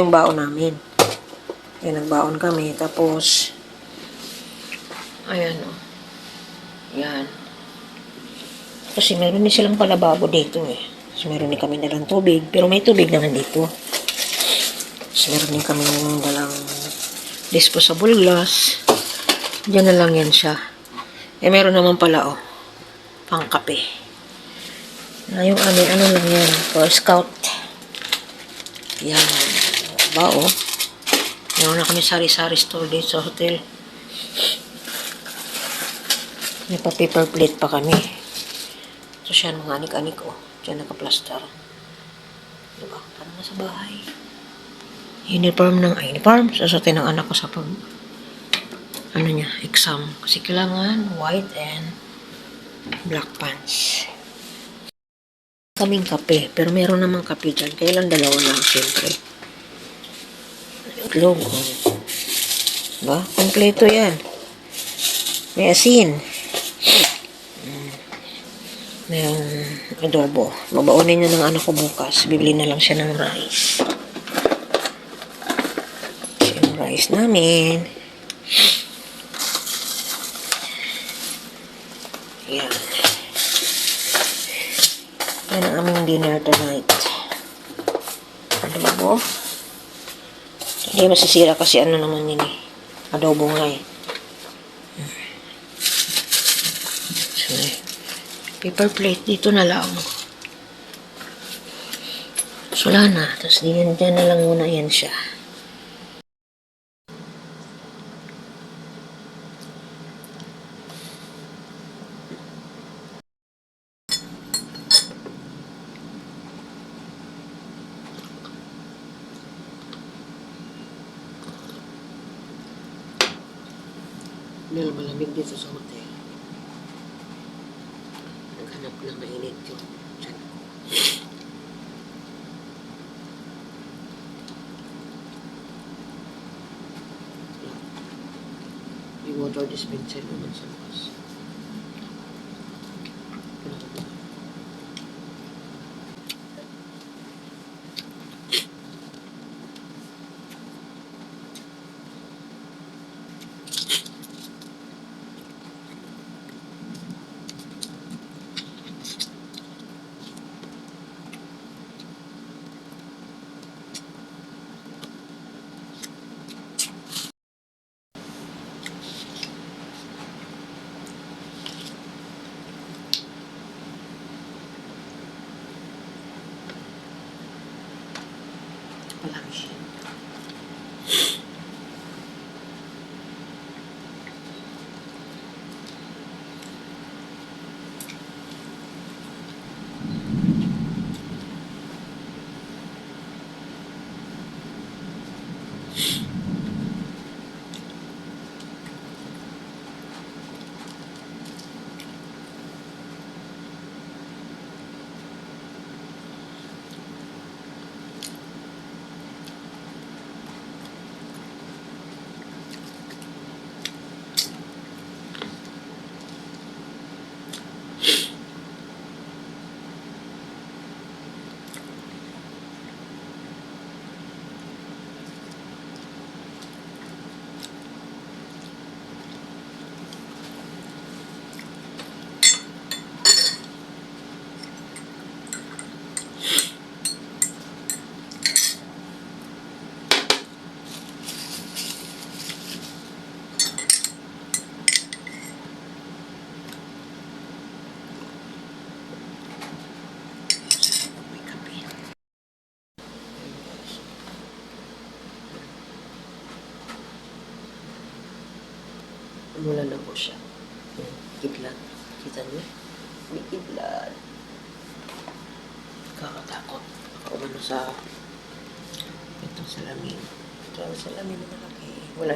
yung baon namin. Yan, nagbaon kami. Tapos, ayan o. Yan. Kasi meron din silang palababo dito eh. So, meron din kami dalang tubig. Pero may tubig naman dito. So, meron din kami dalang disposable glass. Diyan na lang yan siya. Eh, meron naman pala oh. Pang kape. Na yung amin, ano lang yan. For scout. Yan. Ba, oh. Meron na kami sari-sari store dito sa hotel. May pa paper plate pa kami. So, siya mga anik-anik, oh. Diyan naka-plaster. Diba? Parang nasa bahay. Uniform ng, ay, uniform. Sasutin ng anak ko sa pag, ano niya, exam. Kasi kailangan white and black pants. Kaming kape. Pero meron namang kape dyan. Kaya lang dalawa lang, siyempre. Itlog. oh. Ba? Kompleto yan. May asin. Mm. May adobo. Babaunin niya ng anak ko bukas. Bibili na lang siya ng rice. Yung rice namin. Yan. Yan ang aming dinner tonight. Adobo. Hindi masisira kasi ano naman yun eh. Adobo nga eh. So, paper plate dito na lang. So, wala na. Tapos diyan, dyan na lang muna yan siya. Dahil malamig dito sa hotel. Naghanap ng mainit yung tiyan ko. May water dispenser naman sa labas.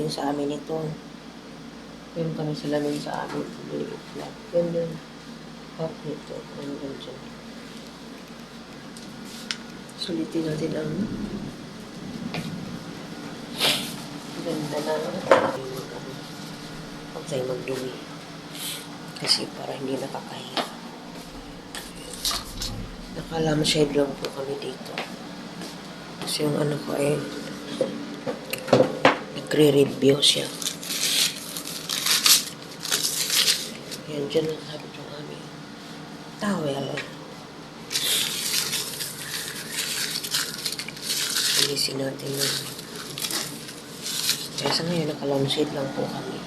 Din sa amin ito. Meron kami salamin sa amin. Maliit lang. Ganda. Hot nito. Ano ba dyan? Sulitin natin ang ganda na huwag tayo magdumi. Kasi para hindi nakakahiya. Nakala mo shade lang po kami dito. Kasi yung ano ko ay nagre-review siya. Yan, dyan lang sabi yung aming towel. Ilisin natin yun. Kaya sa ngayon, naka-lampshade lang po kami.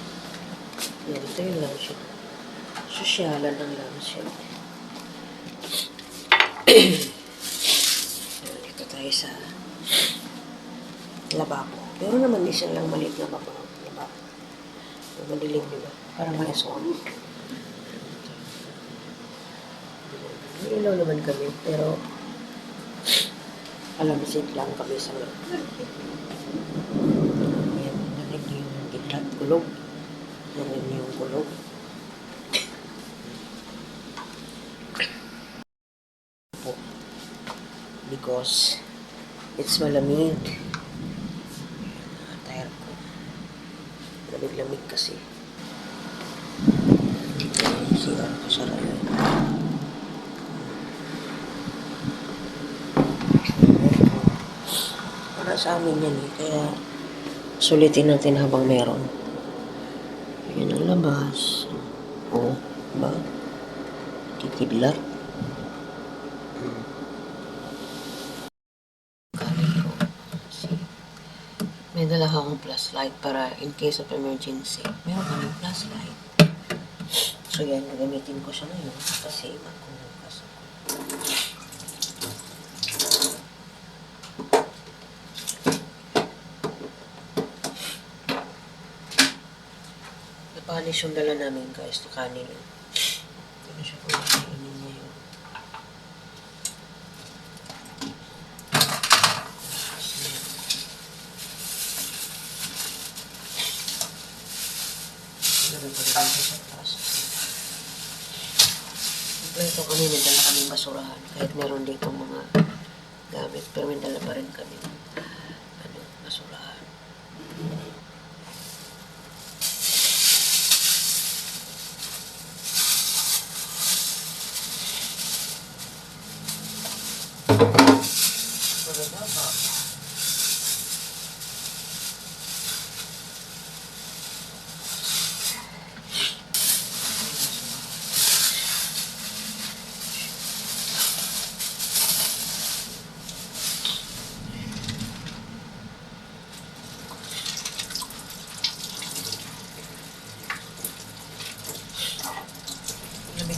Yan, ito yung lampshade. Sosyalan ng. Yan, Dito tayo sa lababo. Pero naman isa lang maliit na baba. Yung madilim, di ba? Para may aswang. Ilaw naman kami, pero alam lang kami sa mga. Yan, narinig niyo yung kidlat, kulog. Niyo yung kulog. Because it's malamig. Tire ko. Lamig-lamig kasi. Raya. Para sa amin yan eh. Kaya sulitin natin habang meron. Yan ang labas. O, ba? Kikidlat. Kanin ko. Kasi may dala akong flashlight para in case of emergency. Meron kami flashlight. So yan, gagamitin ko siya ngayon kasi magkukukas ako. Napanis yung dala namin guys, na kanin. Ito na siya kung kainin niya yun. Lagay ko rin dito sa taas. Kompleto kami, may dala kaming basurahan. Kahit meron dito mga gamit, pero may dala pa rin kami ano, basurahan. Mababa.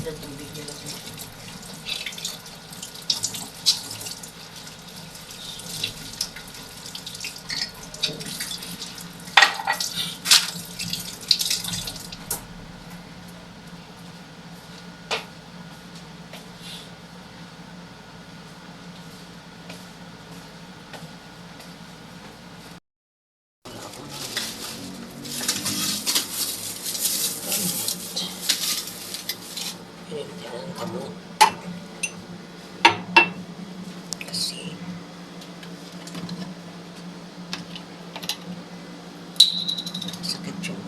Lamig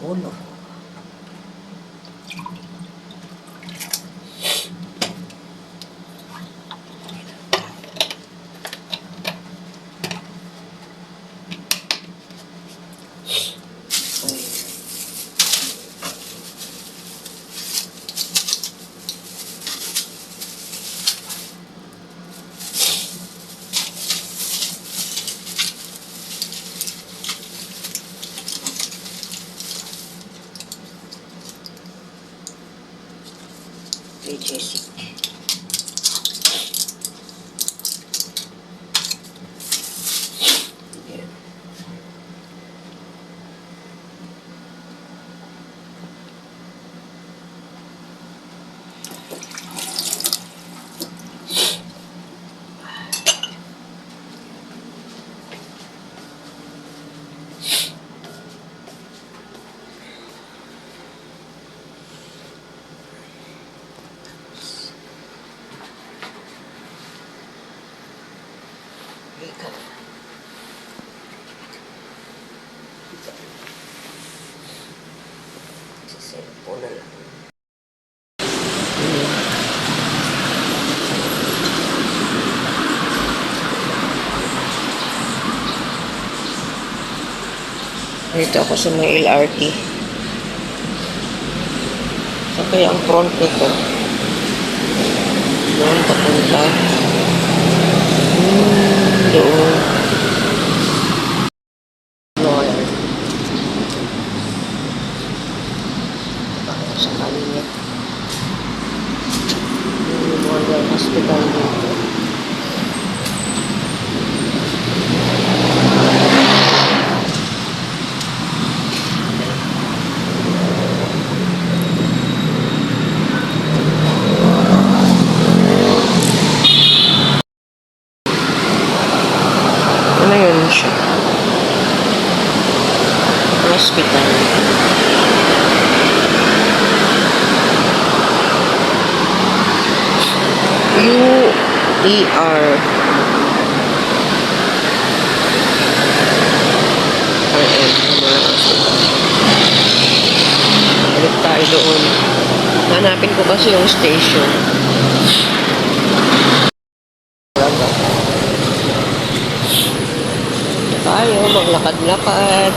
uno. 可以缺席 Sa cellphone na lang. Dito ako sa may LRT. Sa kaya ang front nito. Doon papunta. Hmm, doon. Tayo doon. Hanapin ko kasi yung station. Tayo, maglakad-lakad.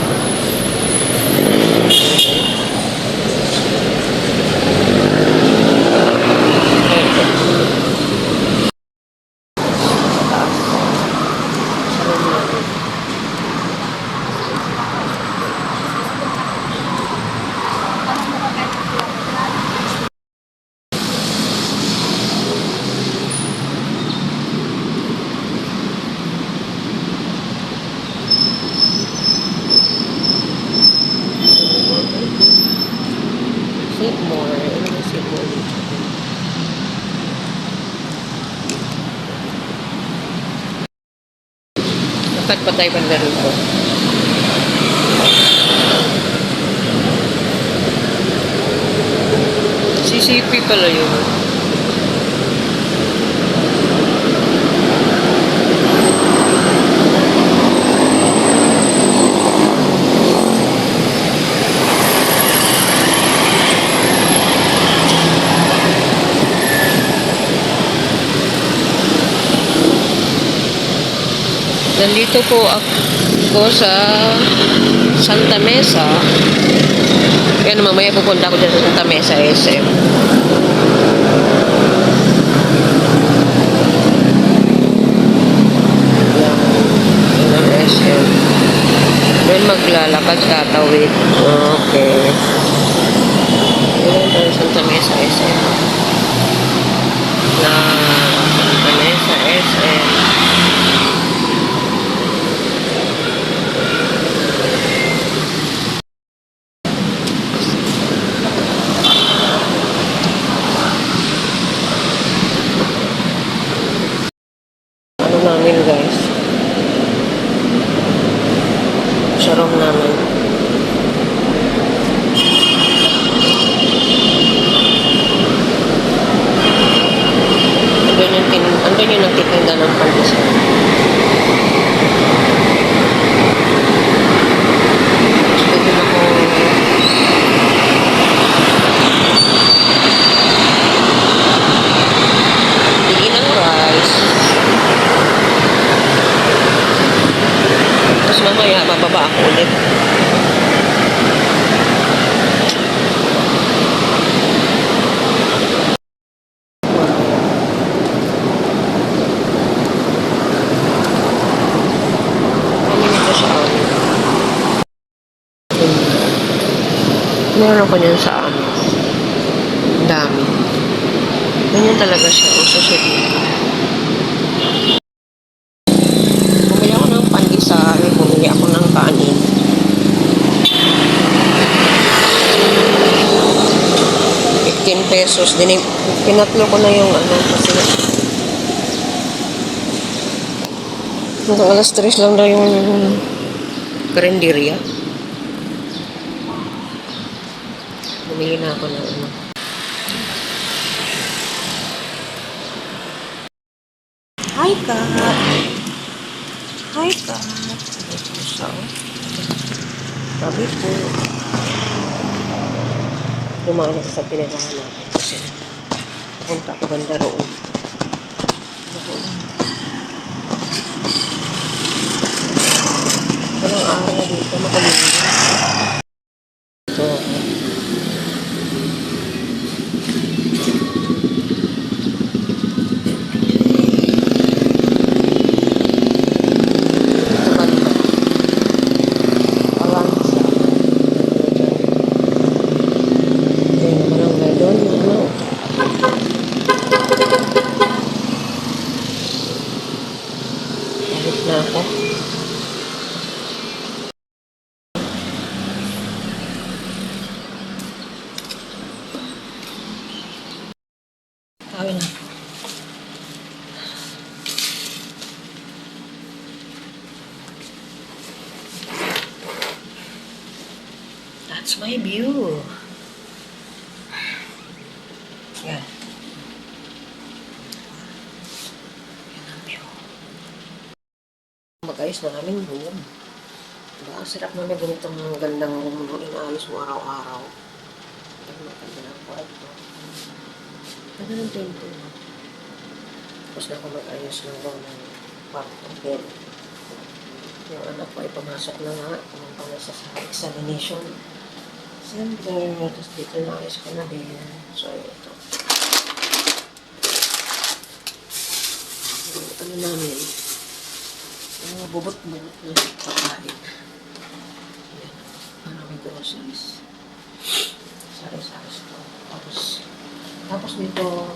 Pa tayo banda rito. CCP pala yun. Nandito po ako sa Santa Mesa. Yan, mamaya pupunta ako dyan sa Santa Mesa SM. Yan. SM. Doon maglalakad tatawid. Okay. Yan Santa Mesa SM. Na Santa Mesa SM. ano namin guys sa room namin andun yung, tin andun yung nagtitinda ng pandesal gusto din ako tingin ng rice Tapos ako ulit. Meron ko niyan sa amin. Ang dami. Ganyan talaga siya. Uso siya dito. 15 pesos. Din, pinatlo ko na yung ano kasi na. Hanggang alas 3 lang daw yung karinderya. Bumili na ako ng ano. Hi, Kat! Hi, Kat! Sabi po. Dumaan ako sa pinagawa natin kasi punta ko banda roon. Walang araw dito, makalimutan. That's my view. Yan. Yan ang view. Mag-ayos na aming room. Diba? Ang sarap naman ganitong gandang room mo inaayos mo araw-araw. Ang maganda ng kwarto. Ganda ng pinto. Tapos na ako mag-ayos ng room ng kwarto. Bed. Yung anak ko ay pumasok na nga. Pumunta na sa examination. Siyempre, tapos dito na ayos ko na din. So, ito. Yung ano namin, yung bubot-bubot na pagkain. Yan. Ano may groceries. Sari-sari ito. Tapos, tapos dito,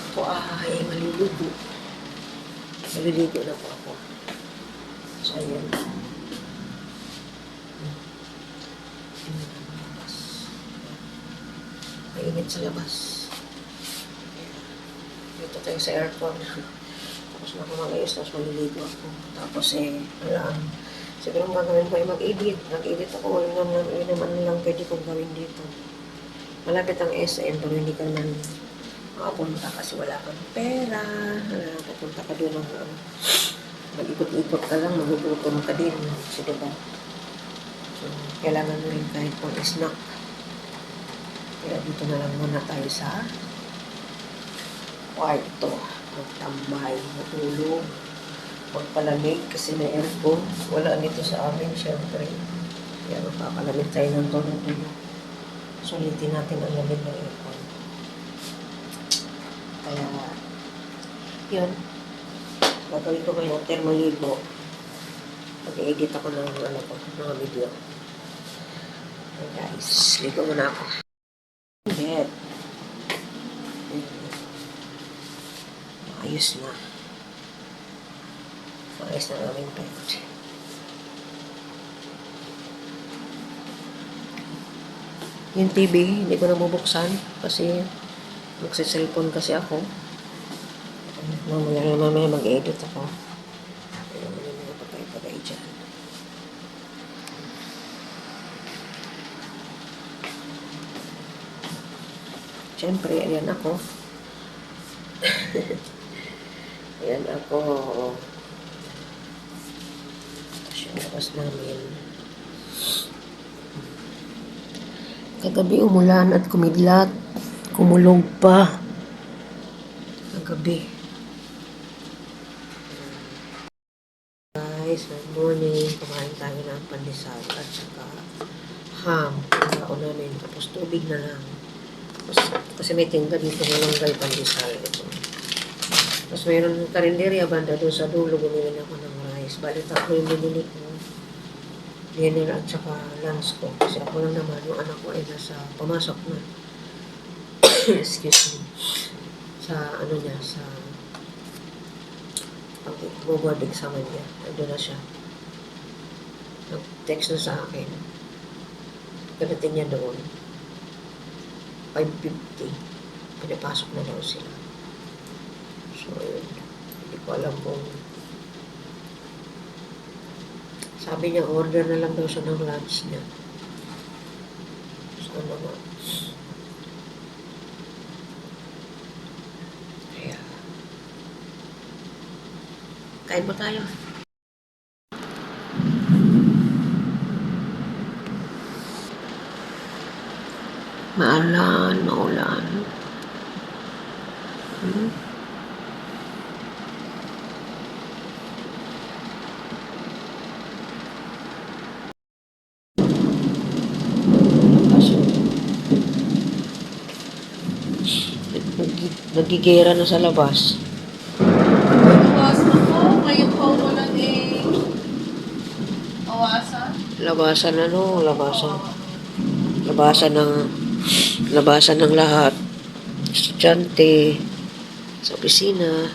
ito ay maliligo. Maliligo na po ako. So, ayan. Tingnan ang labas. Mainit sa labas. Dito tayo sa aircon. Tapos na ako mag-ayos, tapos maliligo ako. Tapos eh, wala. Siguro ang gagawin ko ay mag-edit. Mag-edit ako. Wala naman, yun naman lang pwede kong gawin dito. Malapit ang SM, pero hindi ka naman makapunta kasi wala kang pera. Uh, pupunta ka doon ng ano. Mag-ikot-ikot ka lang, magugutom ka din. Kasi diba? So, kailangan mo rin kahit pang snack. Kaya dito na lang muna tayo sa kwarto. Magtambay, matulog, magpalamig kasi may aircon. Wala nito sa amin, syempre. Kaya magpapalamig tayo ng tono-tono. Sulitin natin ang lamig ng aircon. Kaya, yun. Gagawin ko ngayon, termoligo. Mag-edit ako ng ano ko, mga video. Okay guys, ligo muna ako. Bed. Ayos na. Ayos na aming bed. Yung TV, hindi ko na bubuksan kasi magsiselfone kasi ako. Mamaya mamaya mag-edit ako. Ano yung mga pagay-pagay. Siyempre, ayan ako. ayan ako. Tapos yung labas namin. Kagabi umulan at kumidlat. Kumulog pa. Kagabi. Guys, good morning. Kumain tayo ng pandesal at saka ham. Ang namin. Tapos tubig na lang. Tapos, kasi may tinda dito ng langgay pandesal. Ito. Tapos mayroon ng karinderya banda doon sa dulo. Bumili ako ng rice. Bali tatlo yung binili ko. Dinner at saka lunch ko. Kasi ako lang naman, yung anak ko ay nasa, pumasok na. Excuse me. Sa ano niya, sa pag board exam niya. Ando na siya. Nag-text na sa akin. Pagdating niya doon. 5.50. Pinapasok na daw sila. Yun. Hindi ko alam kung sabi niya, order na lang daw siya ng lunch niya. So, ano. Kaya, kain po tayo. Maalan, maulan. Hmm? Nag- Nagigera na sa labas. Awasan ako. Ngayon pa walang eh. Awasan. Labasan ano, labasan. Labasan ng labasan ng lahat. Estudyante, sa opisina,